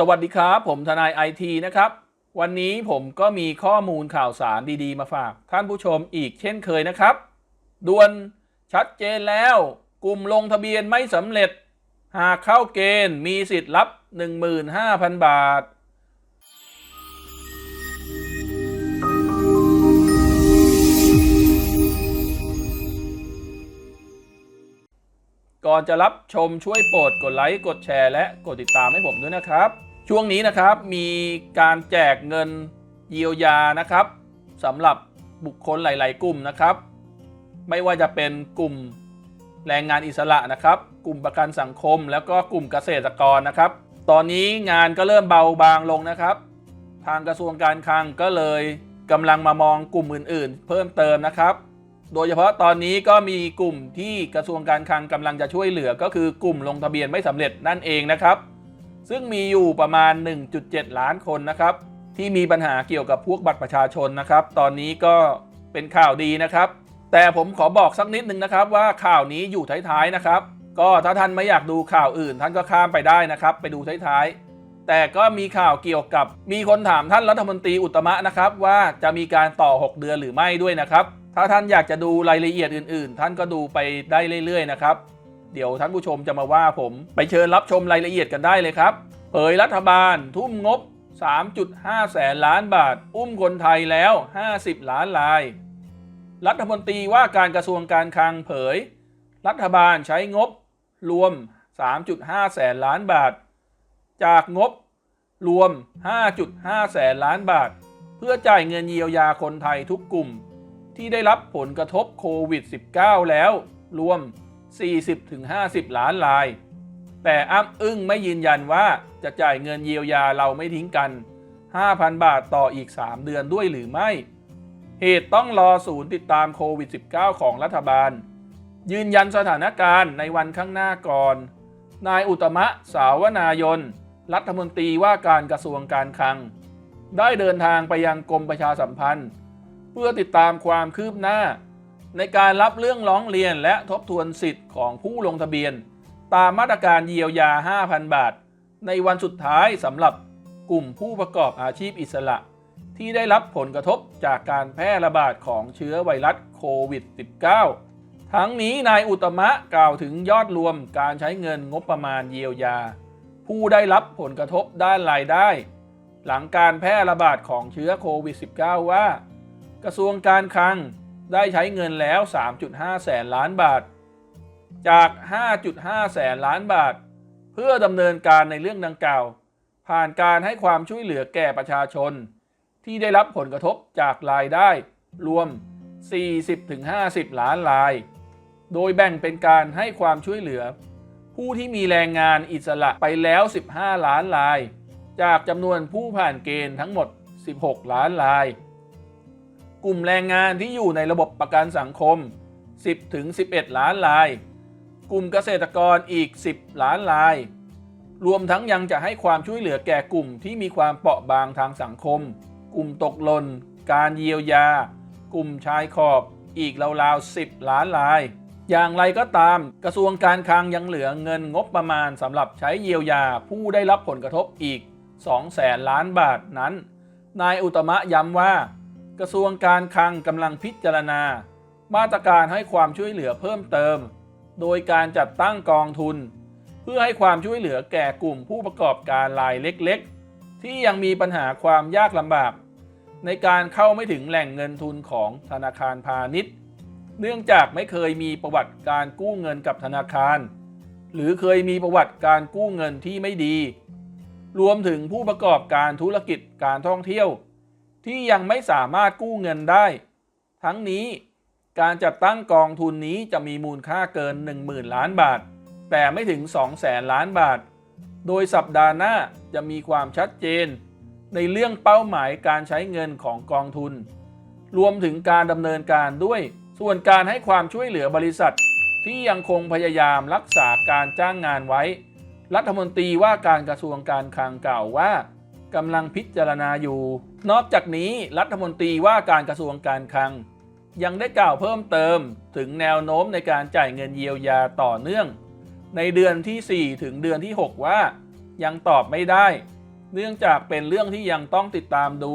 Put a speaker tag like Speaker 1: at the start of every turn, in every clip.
Speaker 1: สวัสดีครับ ผมทนายไอทีนะครับ วันนี้ผมก็มีข้อมูลข่าวสารดีๆ มาฝาก ท่านผู้ชมอีกเช่นเคยนะครับ ด่วนชัดเจนแล้ว กลุ่มลงทะเบียนไม่สำเร็จ หากเข้าเกณฑ์มีสิทธิ์รับ 15,000 บาท ก่อนจะรับชมช่วยโปรดกดไลค์ กดแชร์ และกดติดตามให้ผมด้วยนะครับ ช่วงนี้นะครับมีการแจกเงินเยียวยานะครับสำหรับบุคคลหลาย ๆ กลุ่มนะครับ ไม่ว่าจะเป็นกลุ่มแรงงานอิสระนะครับ กลุ่มประกันสังคม แล้วก็กลุ่มเกษตรกรนะครับ ตอนนี้งานก็เริ่มเบาบางลงนะครับ ทางกระทรวงการคลังก็เลยกำลังมามองกลุ่มอื่น ๆ เพิ่มเติมนะครับ โดยเฉพาะตอนนี้ก็มีกลุ่มที่กระทรวงการคลังกำลังจะช่วยเหลือก็คือกลุ่มลงทะเบียนไม่สำเร็จนั่นเองนะครับ ซึ่งมีอยู่ประมาณ 1.7 ล้านคนนะครับ ที่มีปัญหาเกี่ยวกับพวกบัตรประชาชนนะครับ ตอนนี้ก็เป็นข่าวดีนะครับ แต่ผมขอบอกสักนิดนึงนะครับ ว่าข่าวนี้อยู่ท้ายๆนะครับ ก็ถ้าท่านไม่อยากดูข่าวอื่น ท่านก็ข้ามไปได้นะครับ ไปดูท้ายๆแต่ก็มีข่าวเกี่ยวกับมีคนถามท่านรัฐมนตรีอุตตมะนะครับว่าจะมีการต่อ 6 เดือนหรือไม่ด้วยนะครับ ถ้าท่านอยากจะดูรายละเอียดอื่น ๆ ท่านก็ดูไปได้เรื่อย ๆ นะครับ เดี๋ยวท่านผู้ชมจะมาว่าผมไปเชิญรับชมรายละเอียดกันได้เลยครับ เผยรัฐบาลทุ่มงบ 3.5 แสนล้านบาท อุ้มคนไทยแล้ว 50 ล้านราย รัฐมนตรีว่าการกระทรวงการคลังเผย รัฐบาลใช้งบรวม 3.5 แสนล้านบาท จากงบรวม 5.5 แสนล้านบาท เพื่อจ่ายเงินเยียวยาคนไทยทุกกลุ่ม ที่ได้รับผลกระทบโควิด -19 แล้วรวม 40-50 ล้านราย แต่อ้ำอึ้งไม่ยืนยันว่าจะจ่ายเงินเยียวยาเราไม่ทิ้งกัน 5,000 บาทต่ออีก 3 เดือนด้วยหรือไม่ เหตุต้องรอศูนย์ติดตามโควิด -19 ของรัฐบาล ยืนยันสถานการณ์ในวันข้างหน้าก่อน นายอุตมะสาวนายน รัฐมนตรีว่าการกระทรวงการคลัง ได้เดินทางไปยังกรมประชาสัมพันธ์ เพื่อติดตามความคืบหน้า ในการรับเรื่องร้องเรียนและทบทวนสิทธิ์ของผู้ลงทะเบียน ตามมาตรการเยียวยา 5,000 บาท ในวันสุดท้ายสำหรับกลุ่มผู้ประกอบอาชีพอิสระ ที่ได้รับผลกระทบจากการแพร่ระบาดของเชื้อไวรัสโควิด -19 ทั้งนี้นายอุตมะกล่าวถึงยอดรวมการใช้เงินงบประมาณเยียวยา ผู้ได้รับผลกระทบด้านรายได้ หลังการแพร่ระบาดของเชื้อโควิด -19 ว่า กระทรวงการคลัง ได้ใช้เงินแล้ว 3.5 แสนล้านบาท จาก 5.5 แสนล้านบาท เพื่อดำเนินการในเรื่องดังกล่าว ผ่านการให้ความช่วยเหลือแก่ประชาชน ที่ได้รับผลกระทบจากรายได้ รวม 40-50 ล้านราย โดยแบ่งเป็นการให้ความช่วยเหลือ ผู้ที่มีแรงงานอิสระไปแล้ว 15 ล้านราย จากจำนวนผู้ผ่านเกณฑ์ทั้งหมด 16 ล้านราย กลุ่มแรงงานที่อยู่ในระบบประกันสังคม 10ถึง11 ล้านราย กลุ่มเกษตรกรอีก 10 ล้านราย รวมทั้งยังจะให้ความช่วยเหลือแก่กลุ่มที่มีความเปราะบางทางสังคม กลุ่มตกหล่น การเยียวยา กลุ่มชายขอบอีกราวๆ 10 ล้านราย อย่างไรก็ตามกระทรวงการคลังยังเหลือเงินงบประมาณสำหรับใช้เยียวยาผู้ได้รับผลกระทบอีก2แสนล้านบาทนั้น นายอุตมะย้ำว่า กระทรวงการคลังกำลังพิจารณา มาตรการให้ความช่วยเหลือเพิ่มเติม โดยการจัดตั้งกองทุน เพื่อให้ความช่วยเหลือแก่กลุ่มผู้ประกอบการรายเล็กๆ ที่ยังมีปัญหาความยากลำบาก ในการเข้าไม่ถึงแหล่งเงินทุนของธนาคารพาณิชย์ เนื่องจากไม่เคยมีประวัติการกู้เงินกับธนาคาร หรือเคยมีประวัติการกู้เงินที่ไม่ดี รวมถึงผู้ประกอบการธุรกิจการท่องเที่ยว ที่ยังไม่สามารถกู้เงินได้ ทั้งนี้การจัดตั้งกองทุนนี้จะมีมูลค่าเกิน 10,000 ล้านบาท แต่ไม่ถึง2แสนล้านบาท โดยสัปดาห์หน้าจะมีความชัดเจน ในเรื่องเป้าหมายการใช้เงินของกองทุน รวมถึงการดำเนินการด้วย ส่วนการให้ความช่วยเหลือบริษัท ที่ยังคงพยายามรักษาการจ้างงานไว้ รัฐมนตรีว่าการกระทรวงการคลังกล่าวว่ากำลังพิจารณาอยู่ นอกจากนี้รัฐมนตรีว่าการกระทรวงการคลัง ยังได้กล่าวเพิ่มเติมถึงแนวโน้มในการจ่ายเงินเยียวยาต่อเนื่อง ในเดือนที่ 4 ถึงเดือนที่ 6 ว่า ยังตอบไม่ได้ เนื่องจากเป็นเรื่องที่ยังต้องติดตามดู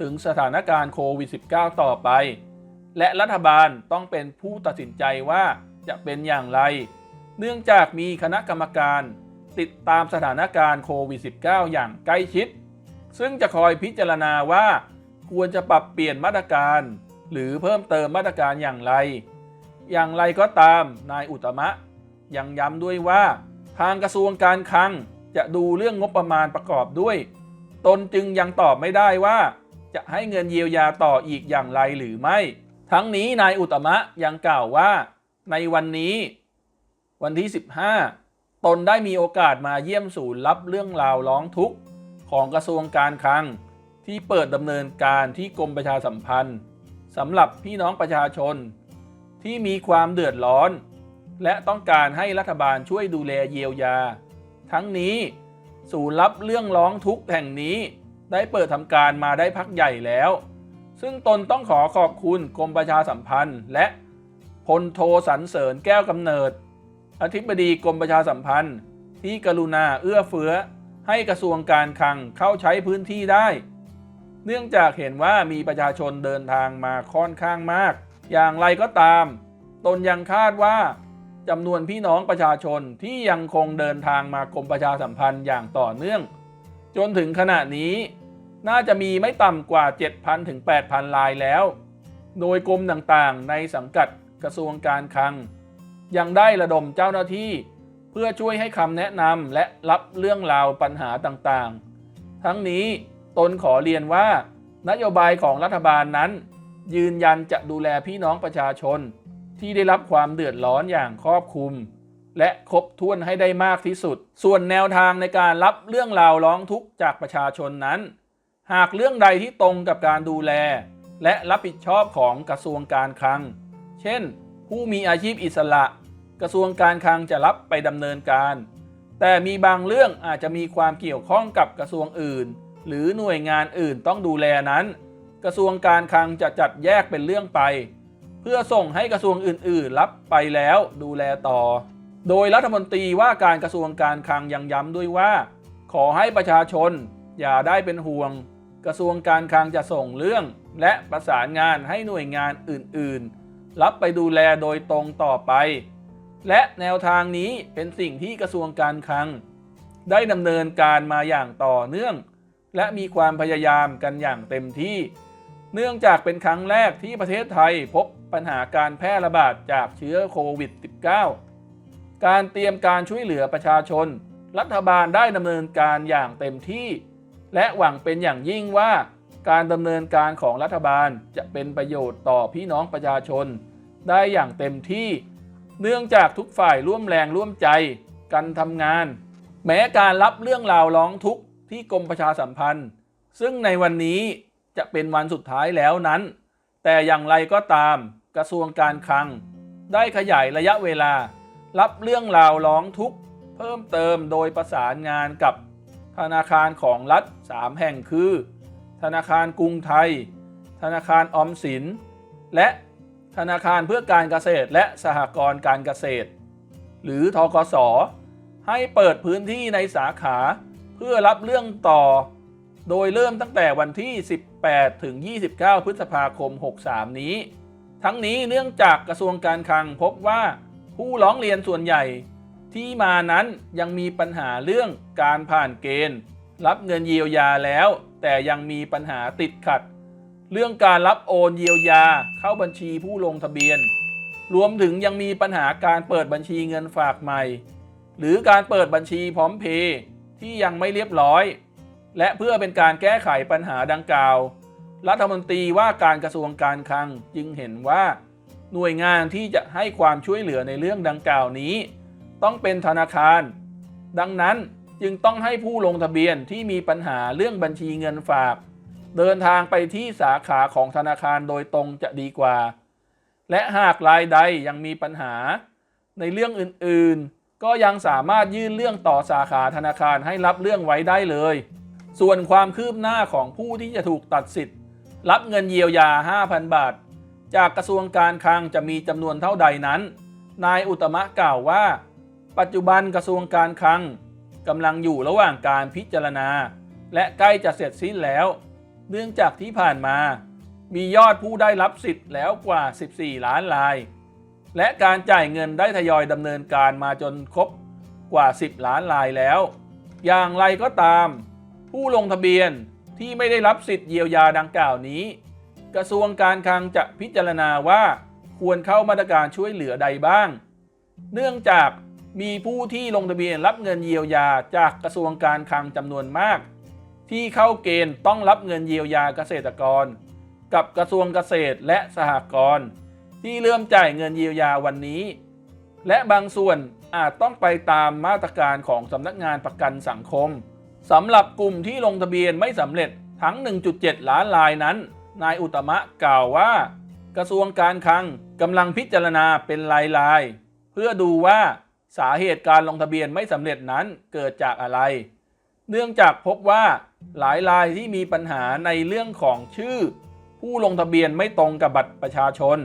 Speaker 1: ถึงสถานการณ์โควิด -19 ต่อไป และรัฐบาลต้องเป็นผู้ตัดสินใจว่าจะเป็นอย่างไร เนื่องจากมีคณะกรรมการ ติดตามสถานการณ์โควิด -19 อย่างใกล้ชิด ซึ่งจะคอยพิจารณาว่า ควรจะปรับเปลี่ยนมาตรการ หรือเพิ่มเติมมาตรการอย่างไร อย่างไรก็ตามนายอุตมะ ยังย้ำด้วยว่า ทางกระทรวงการคลังจะดูเรื่องงบประมาณประกอบด้วย ตนจึงยังตอบไม่ได้ว่า จะให้เงินเยียวยาต่ออีกอย่างไรหรือไม่ ทั้งนี้นายอุตมะยังกล่าวว่า ในวันนี้ วันที่ 15 ตนได้มีโอกาสมาเยี่ยมศูนย์รับเรื่องราวร้องทุกข์ ของกระทรวงการคลัง ที่เปิดดำเนินการที่กรมประชาสัมพันธ์สำหรับพี่น้องประชาชน ที่มีความเดือดร้อน และต้องการให้รัฐบาลช่วยดูแลเยียวยา ทั้งนี้ศูนย์รับเรื่องร้องทุกข์แห่งนี้ ได้เปิดทำการมาได้พักใหญ่แล้ว ซึ่งตนต้องขอขอบคุณกรมประชาสัมพันธ์ และพลโทสรรเสริญแก้วกำเนิด อธิบดีกรมประชาสัมพันธ์ ที่กรุณาเอื้อเฟื้อ ให้กระทรวงการคลังเข้าใช้พื้นที่ได้ เนื่องจากเห็นว่ามีประชาชนเดินทางมาค่อนข้างมาก อย่างไรก็ตาม ตนยังคาดว่าจำนวนพี่น้องประชาชนที่ยังคงเดินทางมากรมประชาสัมพันธ์อย่างต่อเนื่อง จนถึงขณะนี้ น่าจะมีไม่ต่ำกว่า 7,000ถึง8,000รายแล้ว โดยกรมต่างๆ ในสังกัดกระทรวงการคลัง ยังได้ระดมเจ้าหน้าที่ เพื่อช่วยให้คำแนะนำและรับเรื่องราวปัญหาต่างๆ ทั้งนี้ตนขอเรียนว่า นโยบายของรัฐบาลนั้น ยืนยันจะดูแลพี่น้องประชาชน ที่ได้รับความเดือดร้อนอย่างครอบคลุม และครบถ้วนให้ได้มากที่สุด ส่วนแนวทางในการรับเรื่องราวร้องทุกข์จากประชาชนนั้น หากเรื่องใดที่ตรงกับการดูแล และรับผิดชอบของกระทรวงการคลัง เช่น ผู้มีอาชีพอิสระ กระทรวงการคลังจะรับไปดำเนินการ แต่มีบางเรื่องอาจจะมีความเกี่ยวข้องกับกระทรวงอื่น หรือหน่วยงานอื่นต้องดูแลนั้น กระทรวงการคลังจะจัดแยกเป็นเรื่องไป เพื่อส่งให้กระทรวงอื่น ๆ รับไปแล้วดูแลต่อ โดยรัฐมนตรีว่าการกระทรวงการคลังยังย้ำด้วยว่า ขอให้ประชาชนอย่าได้เป็นห่วง กระทรวงการคลังจะส่งเรื่อง และประสานงานให้หน่วยงานอื่น ๆ รับไปดูแลโดยตรงต่อไป และแนวทางนี้เป็นสิ่งที่กระทรวงการคลัง ได้ดำเนินการมาอย่างต่อเนื่อง และมีความพยายามกันอย่างเต็มที่ เนื่องจากเป็นครั้งแรกที่ประเทศไทยพบปัญหาการแพร่ระบาดจากเชื้อโควิด -19 การเตรียมการช่วยเหลือประชาชน รัฐบาลได้ดำเนินการอย่างเต็มที่ และหวังเป็นอย่างยิ่งว่าการดำเนินการของรัฐบาลจะเป็นประโยชน์ต่อพี่น้องประชาชน ได้อย่างเต็มที่ เนื่องจากทุกฝ่ายร่วมแรงร่วมใจกันทำงาน แม้การรับเรื่องราวร้องทุกข์ที่กรมประชาสัมพันธ์ ซึ่งในวันนี้จะเป็นวันสุดท้ายแล้วนั้น แต่อย่างไรก็ตามกระทรวงการคลัง ได้ขยายระยะเวลา รับเรื่องราวร้องทุกข์เพิ่มเติมโดยประสานงานกับธนาคารของรัฐ 3 แห่งคือ ธนาคารกรุงไทย ธนาคารออมสิน และ ธนาคารเพื่อการเกษตรและสหกรณ์การเกษตร หรือทกส ให้เปิดพื้นที่ในสาขาเพื่อรับเรื่องต่อ โดยเริ่มตั้งแต่วันที่ 18 ถึง 29 พฤษภาคม 63 นี้ ทั้งนี้เนื่องจากกระทรวงการคลังพบว่าผู้ร้องเรียนส่วนใหญ่ที่มานั้นยังมีปัญหาเรื่องการผ่านเกณฑ์ รับเงินเยียวยาแล้ว แต่ยังมีปัญหาติดขัด เรื่องการรับโอนเยียวยาเข้าบัญชีผู้ลงทะเบียน รวมถึงยังมีปัญหาการเปิดบัญชีเงินฝากใหม่ หรือการเปิดบัญชีพร้อมเพย์ที่ยังไม่เรียบร้อย และเพื่อเป็นการแก้ไขปัญหาดังกล่าว รัฐมนตรีว่าการกระทรวงการคลังจึงเห็นว่า หน่วยงานที่จะให้ความช่วยเหลือในเรื่องดังกล่าวนี้ ต้องเป็นธนาคาร ดังนั้นจึงต้องให้ผู้ลงทะเบียนที่มีปัญหาเรื่องบัญชีเงินฝาก เดินทางไปที่สาขาของธนาคารโดยตรงจะดีกว่า และหากรายใดยังมีปัญหา ในเรื่องอื่นๆ ก็ยังสามารถยื่นเรื่องต่อสาขาธนาคารให้รับเรื่องไว้ได้เลย ส่วนความคืบหน้าของผู้ที่จะถูกตัดสิทธิ์ รับเงินเยียวยา 5,000 บาท จากกระทรวงการคลังจะมีจำนวนเท่าใดนั้น นายอุตมะกล่าวว่า ปัจจุบันกระทรวงการคลังกำลังอยู่ระหว่างการพิจารณา และใกล้จะเสร็จสิ้นแล้ว เนื่องจากที่ผ่านมา มียอดผู้ได้รับสิทธิ์แล้วกว่า 14 ล้านราย และการจ่ายเงินได้ทยอยดำเนินการมาจนครบกว่า 10 ล้านรายแล้ว อย่างไรก็ตาม ผู้ลงทะเบียนที่ไม่ได้รับสิทธิ์เยียวยาดังกล่าวนี้ กระทรวงการคลังจะพิจารณาว่าควรเข้ามาตรการช่วยเหลือใดบ้าง เนื่องจากมีผู้ที่ลงทะเบียนรับเงินเยียวยาจากกระทรวงการคลังจำนวนมาก ที่เข้าเกณฑ์ต้องรับเงินเยียวยาเกษตรกร กับกระทรวงเกษตรและสหกรณ์ที่เริ่มจ่ายเงินเยียวยาวันนี้ และบางส่วนอาจต้องไปตามมาตรการของสำนักงานประกันสังคมสำหรับกลุ่มที่ลงทะเบียนไม่สำเร็จทั้ง 1.7 ล้านรายนั้น นายอุตมะกล่าวว่า กระทรวงการคลังกำลังพิจารณาเป็นรายๆเพื่อดูว่าสาเหตุการลงทะเบียนไม่สำเร็จนั้นเกิดจากอะไร เนื่องจากพบว่า หลายรายที่มีปัญหาในเรื่องของชื่อ ผู้ลงทะเบียนไม่ตรงกับบัตรประชาชน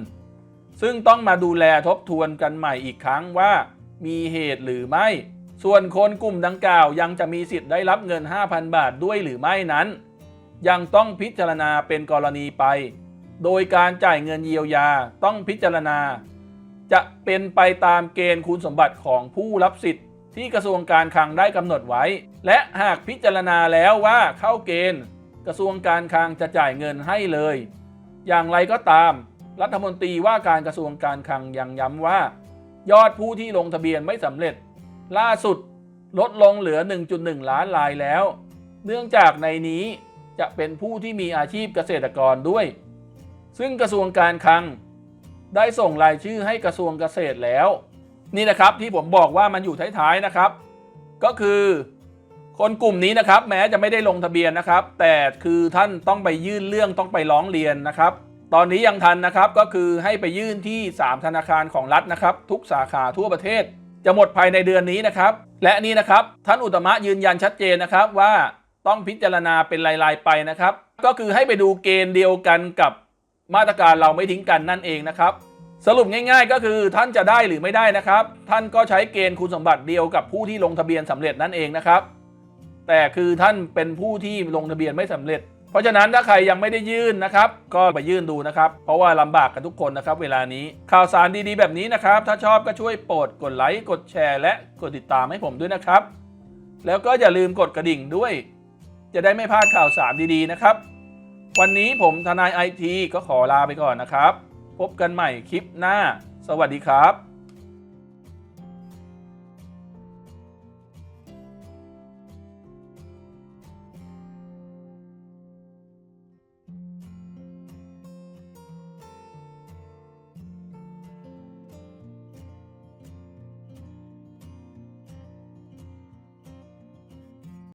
Speaker 1: ซึ่งต้องมาดูแลทบทวนกันใหม่อีกครั้งว่า มีเหตุหรือไม่ ส่วนคนกลุ่มดังกล่าวยังจะมีสิทธิ์ได้รับเงิน 5,000 บาทด้วยหรือไม่นั้น ยังต้องพิจารณาเป็นกรณีไป โดยการจ่ายเงินเยียวยาต้องพิจารณา จะเป็นไปตามเกณฑ์คุณสมบัติของผู้รับสิทธิ์ที่กระทรวงการคลังได้กำหนดไว้ และหากพิจารณาแล้วว่าเข้าเกณฑ์ กระทรวงการคลังจะจ่ายเงินให้เลย อย่างไรก็ตาม รัฐมนตรีว่าการกระทรวงการคลังยังย้ำว่า ยอดผู้ที่ลงทะเบียนไม่สำเร็จ ล่าสุดลดลงเหลือ 1.1 ล้านรายแล้ว เนื่องจากในนี้จะเป็นผู้ที่มีอาชีพเกษตรกรด้วย ซึ่งกระทรวงการคลัง ได้ส่งรายชื่อให้กระทรวงเกษตรแล้ว นี่นะครับที่ผมบอกว่ามันอยู่ท้ายๆนะครับ ก็คือ คนกลุ่มนี้นะครับแม้จะไม่ได้ลงทะเบียนนะครับ แต่คือท่านต้องไปยื่นเรื่องต้องไปร้องเรียนนะครับ ตอนนี้ยังทันนะครับก็คือให้ไปยื่นที่ 3 ธนาคารของรัฐนะครับ ทุกสาขาทั่วประเทศ จะหมดภายในเดือนนี้นะครับ และนี่นะครับท่านอุตมะยืนยันชัดเจนนะครับว่าต้องพิจารณาเป็นรายๆไปนะครับ ก็คือให้ไปดูเกณฑ์เดียวกันกับมาตรการเราไม่ทิ้งกันนั่นเองนะครับ สรุปง่าย ๆ ก็คือท่านจะได้หรือไม่ได้นะครับ ท่านก็ใช้เกณฑ์คุณสมบัติเดียวกับผู้ที่ลงทะเบียนสำเร็จนั่นเองนะครับ แต่คือท่านเป็นผู้ที่ลงทะเบียนไม่สำเร็จ เพราะฉะนั้นถ้าใครยังไม่ได้ยื่นนะครับ ก็ไปยื่นดูนะครับ เพราะว่าลำบากกันทุกคนนะครับเวลานี้ข่าวสารดีๆแบบนี้นะครับ ถ้าชอบก็ช่วยโปรดกดไลค์กดแชร์ และกดติดตามให้ผมด้วยนะครับ แล้วก็อย่าลืมกดกระดิ่งด้วย จะได้ไม่พลาดข่าวสารดีๆนะครับ วันนี้ผมทนายไอทีก็ขอลาไปก่อนนะครับ พบกันใหม่คลิปหน้า สวัสดีครับ